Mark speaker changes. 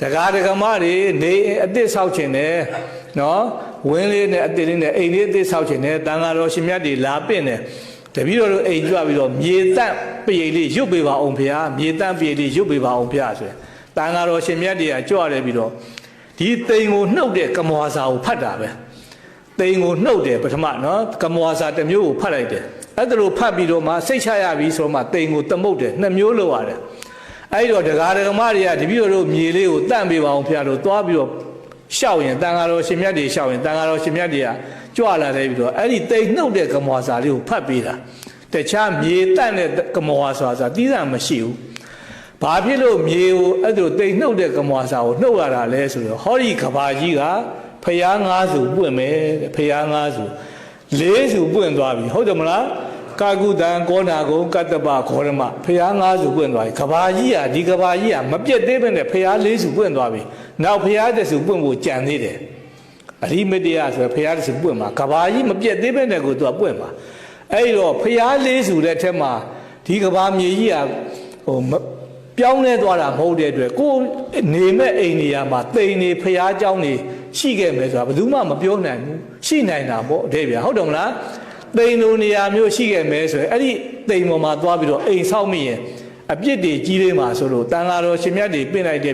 Speaker 1: တကားဒကမတွေနေအစ်စ်ဆောက်ခြင်းနဲ့နော်ဝင်းလေးနဲ့အစ်စ်လေးနဲ့အိမ်လေးအစ်စ်ဆောက်ခြင်းနဲ့တန်ဃာတော်ရှင်မြတ်တွေလာပင့်တယ်တပည့်တော်တို့အိမ်ကြွပြီးတော့မြေတန့်ပြေလေးရွတ်ပေးပါအောင်ဖေဟာမြေတန့်ပြေလေးရွတ်ပေးပါအောင်ဖေဟာဆိုရင်တန်ဃာတော်ရှင်မြတ်တွေကကြွတယ်ပြီးတော့ဒီတိမ်ကိုနှုတ်တဲ့ကမွာစာကိုဖတ်တာပဲတိမ်ကိုနှုတ်တယ်ပထမနော်ကမွာစာတစ်မျိုးကိုဖတ်လိုက်တယ်အဲ့ဒါလိုဖတ်ပြီးတော့မှစိတ်ချရပြီဆိုတော့မှတိမ်ကိုတမုတ်တယ်နှစ်မျိုးလောက်ရတယ် အဲ့တော့ဒကာဒကမတွေကတပည့်တော်တို့မြေလေးကိုတန့်ပေးပါအောင်ဖျားလို့သွားပြီးတော့ရှောက်ရင်တန်ဃာတော်ရှင်မြတ်တွေရှောက်ရင်တန်ဃာတော်ရှင်မြတ်တွေကကြွလာတယ်ပြီးတော့အဲ့ဒီတိမ်နှုတ်တဲ့ကမောစာလေးကိုဖတ်ပေးတာတခြားမြေတန့်တဲ့ကမောစာဆိုတာတီးတာမရှိဘူးဘာဖြစ်လို့မြေကိုအဲ့ဒါတိမ်နှုတ်တဲ့ကမောစာကိုနှုတ်ရတာလဲဆိုတော့ဟောဒီကဘာကြီးကဖျားငါးစုပွင့်မယ်တဲ့ဖျားငါးစုလေးစုပွင့်သွားပြီဟုတ်တယ်မလား ကာကုတံကောနာကုံကတ္တပခောရမဖះငါးစုပွင့်သွားပြီကဘာကြီးอ่ะဒီကဘာကြီးอ่ะမပြတ်သေးပဲနဲ့ဖះလေးစုပွင့်သွားပြီနောက်ဖះတစ်စုပွင့်ဖို့ကြံသေးတယ်အရိမတ္တယဆိုဖះတစ်စုပွင့်မှာကဘာကြီးမပြတ်သေးပဲနဲ့ကိုသူကပွင့်မှာအဲ့တော့ဖះလေးစုတဲ့ထက်မှာဒီကဘာမြေကြီးอ่ะဟိုမပြောင်းလဲသွားတာမဟုတ်တဲ့အတွက်ကိုယ်နေမဲ့အိမ်နေရာမှာတိမ်နေဖះเจ้าနေရှိခဲ့မယ်ဆိုတာဘယ်သူမှမပြောနိုင်ဘူးရှိနိုင်တာပေါ့အတဲ့ဗျာဟုတ်တယ်မလား တိမ်လိုနေရာမျိုးရှိခဲ့မယ်ဆိုရင်အဲ့ဒီတိမ်ပေါ်မှာသွားပြီးတော့အိမ်ဆောက်မိရင်အပြစ်တွေကြီးလေးမှာဆိုလို့တန်ဃာတော်ရှင်မြတ်တွေပြင်လိုက်တဲ့